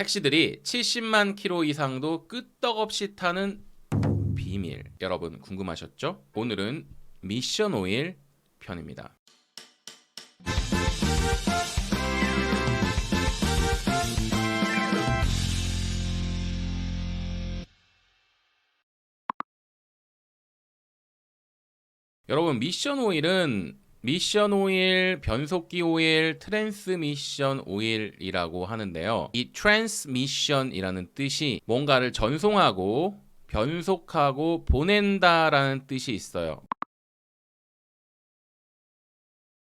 택시들이 70만 킬로 이상도 끄떡없이 타는 비밀. 여러분 궁금하셨죠? 오늘은 미션 오일 편입니다. 여러분 미션 오일은 미션 오일, 변속기 오일, 트랜스미션 오일이라고 하는데요. 이 트랜스미션이라는 뜻이 뭔가를 전송하고 변속하고 보낸다라는 뜻이 있어요.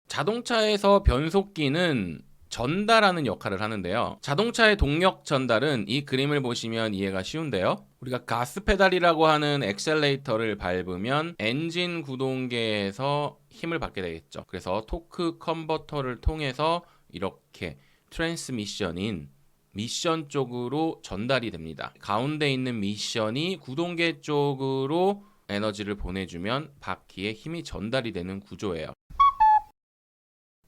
자동차에서 변속기는 전달하는 역할을 하는데요. 자동차의 동력 전달은 이 그림을 보시면 이해가 쉬운데요. 우리가 가스 페달이라고 하는 엑셀레이터를 밟으면 엔진 구동계에서 힘을 받게 되겠죠. 그래서 토크 컨버터를 통해서 이렇게 트랜스미션인 미션 쪽으로 전달이 됩니다. 가운데 있는 미션이 구동계 쪽으로 에너지를 보내주면 바퀴에 힘이 전달이 되는 구조예요.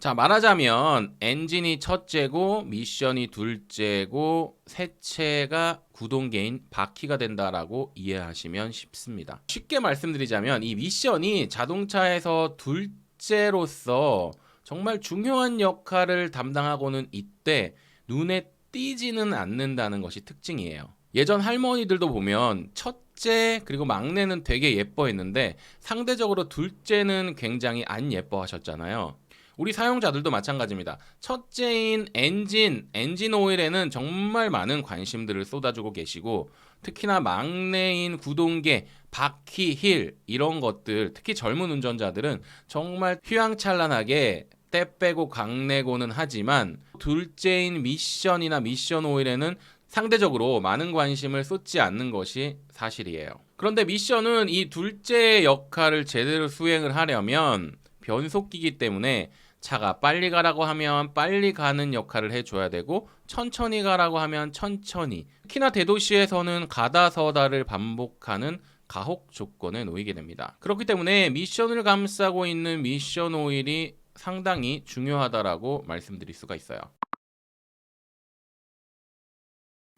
자, 말하자면 엔진이 첫째고 미션이 둘째고 셋째가 구동계인 바퀴가 된다라고 이해하시면 쉽습니다. 쉽게 말씀드리자면 이 미션이 자동차에서 둘째로서 정말 중요한 역할을 담당하고는 이때 눈에 띄지는 않는다는 것이 특징이에요. 예전 할머니들도 보면 첫째 그리고 막내는 되게 예뻐했는데 상대적으로 둘째는 굉장히 안 예뻐하셨잖아요. 우리 사용자들도 마찬가지입니다. 첫째인 엔진, 엔진 오일에는 정말 많은 관심들을 쏟아주고 계시고 특히나 막내인 구동계, 바퀴, 힐 이런 것들 특히 젊은 운전자들은 정말 휘황찬란하게 때 빼고 강내고는 하지만 둘째인 미션이나 미션 오일에는 상대적으로 많은 관심을 쏟지 않는 것이 사실이에요. 그런데 미션은 이 둘째 역할을 제대로 수행을 하려면 변속기이기 때문에 차가 빨리 가라고 하면 빨리 가는 역할을 해줘야 되고 천천히 가라고 하면 천천히 특히나 대도시에서는 가다 서다를 반복하는 가혹 조건에 놓이게 됩니다. 그렇기 때문에 미션을 감싸고 있는 미션 오일이 상당히 중요하다라고 말씀드릴 수가 있어요.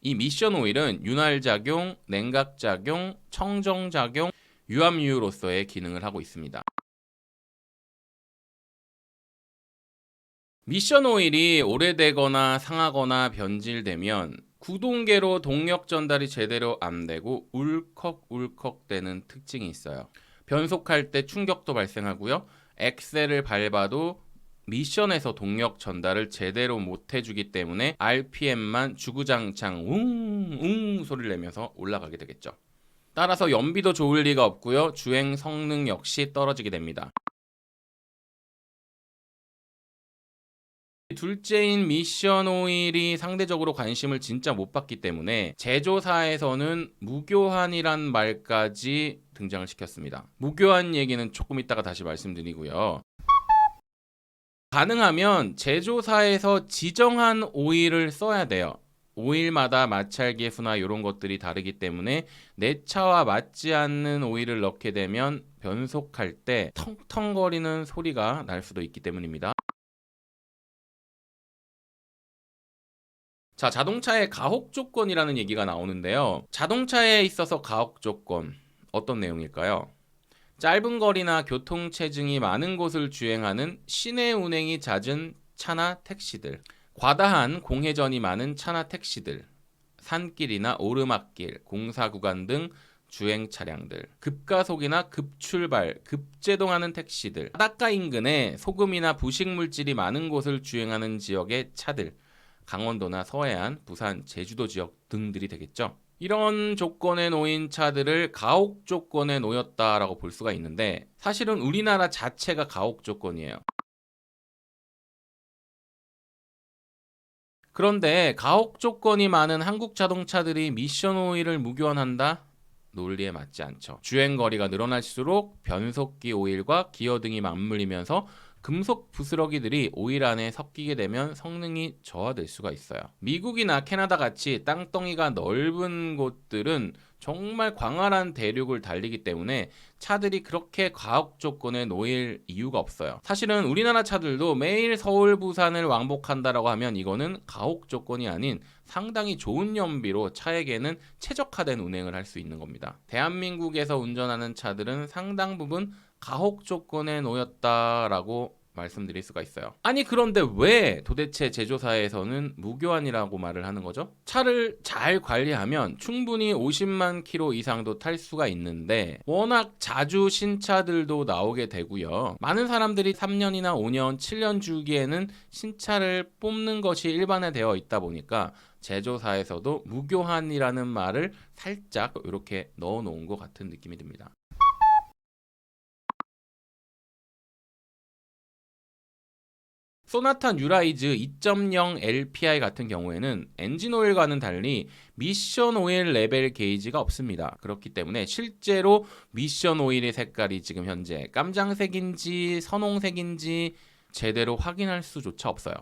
이 미션 오일은 윤활 작용, 냉각 작용, 청정 작용, 유압유로서의 기능을 하고 있습니다. 미션 오일이 오래되거나 상하거나 변질되면 구동계로 동력 전달이 제대로 안 되고 울컥울컥 되는 특징이 있어요. 변속할 때 충격도 발생하고요. 엑셀을 밟아도 미션에서 동력 전달을 제대로 못 해주기 때문에 RPM만 주구장창 웅웅 소리를 내면서 올라가게 되겠죠. 따라서 연비도 좋을 리가 없고요. 주행 성능 역시 떨어지게 됩니다. 둘째인 미션 오일이 상대적으로 관심을 진짜 못 받기 때문에 제조사에서는 무교환이란 말까지 등장을 시켰습니다. 무교환 얘기는 조금 이따가 다시 말씀드리고요. 가능하면 제조사에서 지정한 오일을 써야 돼요. 오일마다 마찰 계수나 이런 것들이 다르기 때문에 내 차와 맞지 않는 오일을 넣게 되면 변속할 때 텅텅거리는 소리가 날 수도 있기 때문입니다. 자, 자동차의 가혹 조건이라는 얘기가 나오는데요. 자동차에 있어서 가혹 조건 어떤 내용일까요? 짧은 거리나 교통 체증이 많은 곳을 주행하는 시내 운행이 잦은 차나 택시들, 과다한 공회전이 많은 차나 택시들, 산길이나 오르막길, 공사 구간 등 주행 차량들, 급가속이나 급출발, 급제동하는 택시들, 바닷가 인근에 소금이나 부식 물질이 많은 곳을 주행하는 지역의 차들, 강원도나 서해안, 부산, 제주도 지역 등들이 되겠죠. 이런 조건에 놓인 차들을 가혹 조건에 놓였다라고 볼 수가 있는데 사실은 우리나라 자체가 가혹 조건이에요. 그런데 가혹 조건이 많은 한국 자동차들이 미션 오일을 무교환한다? 논리에 맞지 않죠. 주행 거리가 늘어날수록 변속기 오일과 기어 등이 맞물리면서 금속 부스러기들이 오일 안에 섞이게 되면 성능이 저하될 수가 있어요. 미국이나 캐나다 같이 땅덩이가 넓은 곳들은 정말 광활한 대륙을 달리기 때문에 차들이 그렇게 과학 조건에 놓일 이유가 없어요. 사실은 우리나라 차들도 매일 서울, 부산을 왕복한다라고 하면 이거는 가혹 조건이 아닌 상당히 좋은 연비로 차에게는 최적화된 운행을 할 수 있는 겁니다. 대한민국에서 운전하는 차들은 상당 부분 가혹 조건에 놓였다라고 말씀드릴 수가 있어요. 아니 그런데 왜 도대체 제조사에서는 무교환이라고 말을 하는 거죠? 차를 잘 관리하면 충분히 50만 킬로 이상도 탈 수가 있는데 워낙 자주 신차들도 나오게 되고요. 많은 사람들이 3년이나 5년, 7년 주기에는 신차를 뽑는 것이 일반화 되어 있다 보니까 제조사에서도 무교환이라는 말을 살짝 이렇게 넣어 놓은 것 같은 느낌이 듭니다. 소나타 뉴라이즈 2.0 LPI 같은 경우에는 엔진 오일과는 달리 미션 오일 레벨 게이지가 없습니다. 그렇기 때문에 실제로 미션 오일의 색깔이 지금 현재 깜장색인지 선홍색인지 제대로 확인할 수조차 없어요.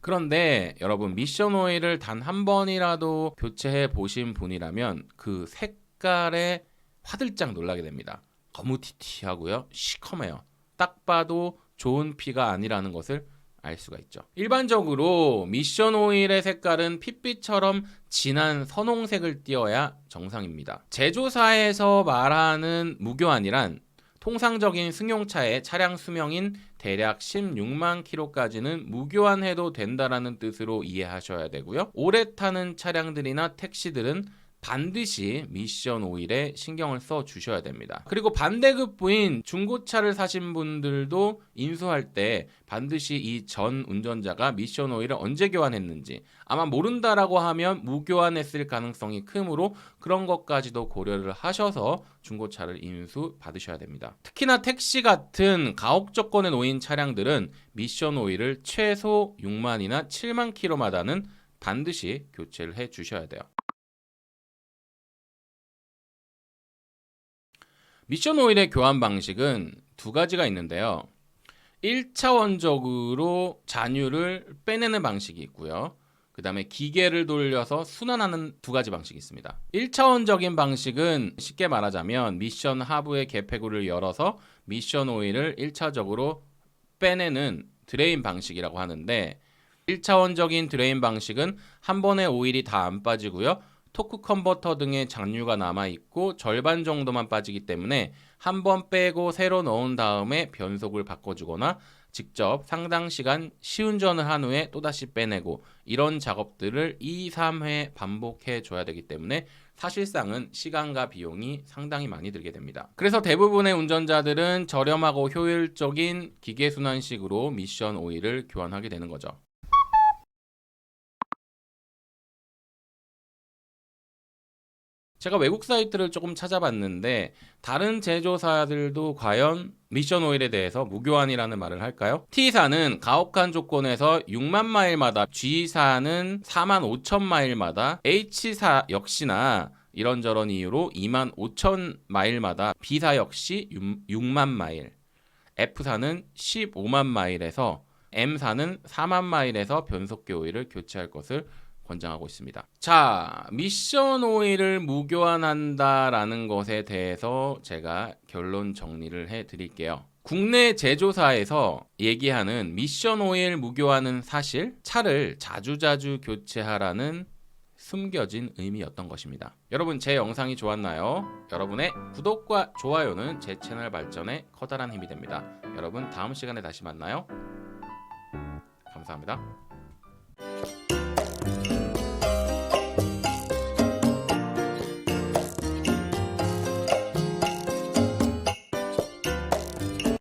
그런데 여러분 미션 오일을 단 한 번이라도 교체해 보신 분이라면 그 색깔에 화들짝 놀라게 됩니다. 거무튀튀하고요. 시커매요. 딱 봐도 좋은 피가 아니라는 것을 알 수가 있죠. 일반적으로 미션 오일의 색깔은 핏빛처럼 진한 선홍색을 띄어야 정상입니다. 제조사에서 말하는 무교환이란 통상적인 승용차의 차량 수명인 대략 16만 킬로까지는 무교환해도 된다라는 뜻으로 이해하셔야 되고요. 오래 타는 차량들이나 택시들은 반드시 미션 오일에 신경을 써 주셔야 됩니다. 그리고 반대급부인 중고차를 사신 분들도 인수할 때 반드시 이 전 운전자가 미션 오일을 언제 교환했는지 아마 모른다라고 하면 무교환했을 가능성이 크므로 그런 것까지도 고려를 하셔서 중고차를 인수 받으셔야 됩니다. 특히나 택시 같은 가혹 조건에 놓인 차량들은 미션 오일을 최소 6만이나 7만 킬로마다는 반드시 교체를 해 주셔야 돼요. 미션 오일의 교환 방식은 두 가지가 있는데요. 1차원적으로 잔유를 빼내는 방식이 있고요. 그 다음에 기계를 돌려서 순환하는 두 가지 방식이 있습니다. 1차원적인 방식은 쉽게 말하자면 미션 하부의 개폐구를 열어서 미션 오일을 1차적으로 빼내는 드레인 방식이라고 하는데 1차원적인 드레인 방식은 한 번에 오일이 다 안 빠지고요. 토크 컨버터 등의 잔유가 남아 있고 절반 정도만 빠지기 때문에 한 번 빼고 새로 넣은 다음에 변속을 바꿔주거나 직접 상당 시간 시운전을 한 후에 또다시 빼내고 이런 작업들을 2, 3회 반복해 줘야 되기 때문에 사실상은 시간과 비용이 상당히 많이 들게 됩니다. 그래서 대부분의 운전자들은 저렴하고 효율적인 기계 순환식으로 미션 오일을 교환하게 되는 거죠. 제가 외국 사이트를 조금 찾아봤는데 다른 제조사들도 과연 미션 오일에 대해서 무교환이라는 말을 할까요? T사는 가혹한 조건에서 6만 마일마다, G사는 4만 5천 마일마다, H사 역시나 이런저런 이유로 2만 5천 마일마다, B사 역시 6, 만 마일, F사는 15만 마일에서 M사는 4만 마일에서 변속기 오일을 교체할 것을 권장하고 있습니다. 자, 미션 오일을 무교환한다라는 것에 대해서 제가 결론 정리를 해 드릴게요. 국내 제조사에서 얘기하는 미션 오일 무교환은 사실 차를 자주자주 교체하라는 숨겨진 의미였던 것입니다. 여러분 제 영상이 좋았나요? 여러분의 구독과 좋아요는 제 채널 발전에 커다란 힘이 됩니다. 여러분 다음 시간에 다시 만나요. 감사합니다.